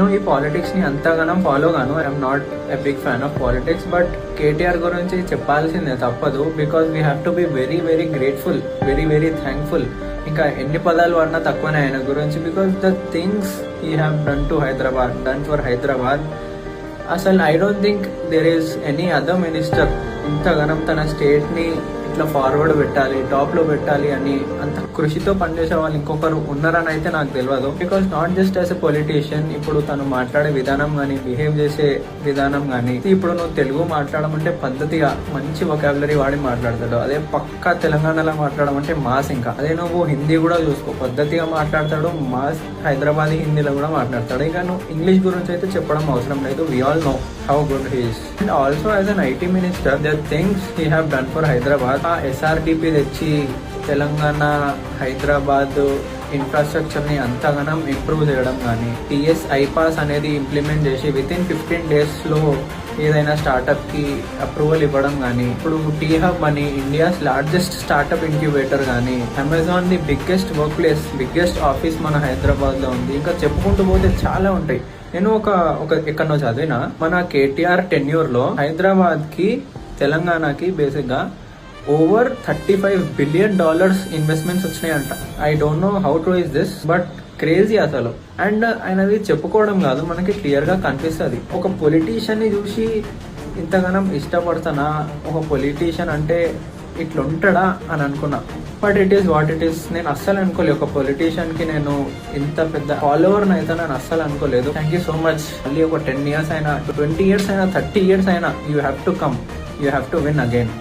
నేను ఈ పాలిటిక్స్ని అంతగానం ఫాలో గాను I'm not a big fan of politics but KTR గురించి చెప్పాల్సిందే తప్పదు because we have to be very very grateful very very thankful ఇంకా ఎన్ని పదాలు వాడినా తక్కువనే ఆయన గురించి because the things he have done to Hyderabad done for Hyderabad అసలు I don't think there is any other minister ఇంతగానం తన స్టేట్ని ఇట్లా ఫార్వర్డ్ పెట్టాలి టాప్లో పెట్టాలి అని అంత కృషితో పనిచేసే వాళ్ళు ఇంకొకరు ఉన్నారని అయితే నాకు తెలియదు. Because not just as a politician ఇప్పుడు తను మాట్లాడే విధానం కానీ బిహేవ్ చేసే విధానం కానీ ఇప్పుడు నువ్వు తెలుగు మాట్లాడమంటే పద్ధతిగా మంచి వొకాబులరీ వాడి మాట్లాడతాడు. అదే పక్క తెలంగాణలో మాట్లాడమంటే మాస్ ఇంకా. అదే నువ్వు హిందీ కూడా చూసుకో. పద్ధతిగా మాట్లాడతాడు మాస్ హైదరాబాదీ హిందీలో కూడా మాట్లాడతాడు. ఇంకా నువ్వు ఇంగ్లీష్ గురించి అయితే చెప్పడం అవసరం లేదు. We all know how good he's and also as an IT minister the things he have done for Hyderabad ఆ ఎస్ఆర్డిపి తెచ్చి తెలంగాణ హైదరాబాద్ ఇన్ఫ్రాస్ట్రక్చర్ని అంతగనం అంతగానం ఇంప్రూవ్ చేయడం కానీ టీఎస్ ఐపాస్ అనేది ఇంప్లిమెంట్ చేసి విత్ ఇన్ ఫిఫ్టీన్ డేస్లో ఏదైనా స్టార్టప్కి అప్రూవల్ ఇవ్వడం కానీ ఇప్పుడు టీ హబ్ అని ఇండియాస్ లార్జెస్ట్ స్టార్టప్ ఇంక్యుబేటర్ కానీ Amazon the biggest workplace biggest office మన హైదరాబాద్లో ఉంది. ఇంకా చెప్పుకుంటూ పోతే చాలా ఉంటాయి. నేను ఒక ఒక ఎక్కడో చదివిన మన కేటీఆర్ టెన్యూర్లో హైదరాబాద్కి తెలంగాణకి బేసిక్గా over thirty five billion dollars investments వచ్చినాయంట. I don't know how to is this but crazy అసలు. అండ్ uh, ఆయనది చెప్పుకోవడం కాదు మనకి క్లియర్గా కనిపిస్తుంది. ఒక పొలిటీషియన్ని చూసి ఇంతగానం ఇష్టపడతానా? ఒక పొలిటీషియన్ అంటే ఇట్లా ఉంటాడా అని అనుకున్నా. But it is what it is నేను అస్సలు అనుకోలేదు. ఒక పొలిటీషియన్కి నేను ఇంత పెద్ద ఫాలోవర్ అయితే నేను అస్సలు అనుకోలేదు. థ్యాంక్ యూ సో మచ్ మళ్ళీ ఒక టెన్ ఇయర్స్ అయినా ట్వంటీ ఇయర్స్ అయినా థర్టీ ఇయర్స్ అయినా you have to come you have to win again